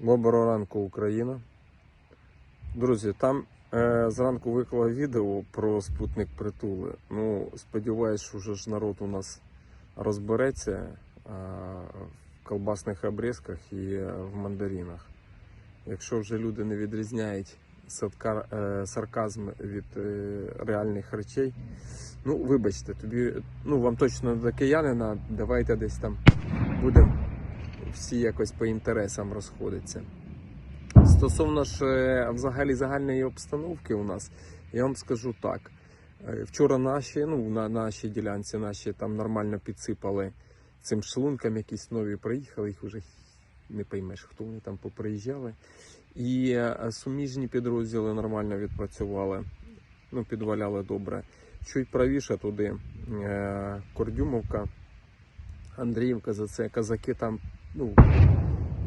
Доброго ранку, Україна. Друзі, там е, зранку виклав відео про спутник притули. Ну, сподіваюсь, що вже ж народ у нас розбереться е, в колбасних обрізках і е, в мандаринах. Якщо вже люди не відрізняють садка, е, сарказм від е, реальних речей, ну вибачте, тобі, ну вам точно до киянина, давайте десь там будемо всі якось по інтересам розходяться. Стосовно ж е, взагалі загальної обстановки у нас, я вам скажу так. Е, Вчора наші, ну на нашій ділянці наші там нормально підсипали цим шлункам, якісь нові приїхали, їх вже не поймеш, хто вони там поприїжджали. І е, суміжні підрозділи нормально відпрацювали, ну, підваляли добре. Чуть правіше туди Кордюмовка, Андріївка, за це казаки там, ну,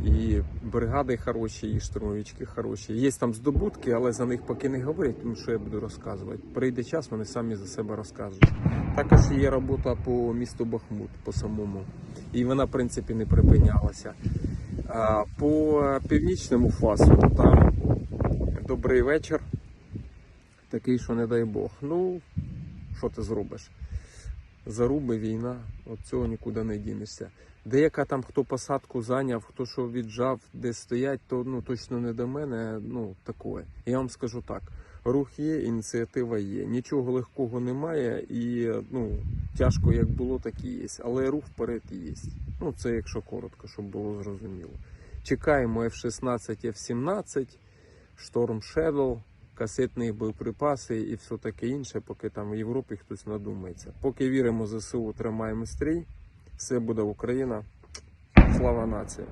і бригади хороші, і штурмовички хороші. Є там здобутки, але за них поки не говорять, тому що я буду розказувати. Прийде час, вони самі за себе розкажуть. Також є робота по місту Бахмут, по самому. І вона, в принципі, не припинялася. По північному фасу там добрий вечір. Такий, що не дай Бог. Ну, що ти зробиш? Заруби війна, від цього нікуди не дінешся. Деяка там хто посадку зайняв, хто що віджав, де стоять, то ну точно не до мене. Ну такое. Я вам скажу так: рух є, ініціатива є. Нічого легкого немає, і ну тяжко як було, так і є. Але рух вперед є. Ну це якщо коротко, щоб було зрозуміло. Чекаємо F-16, F-17, Storm Shadow, касетні боєприпаси і все таке інше, поки там в Європі хтось надумається. Поки віримо ЗСУ, тримаємо стрій. Все буде Україна. Слава нації!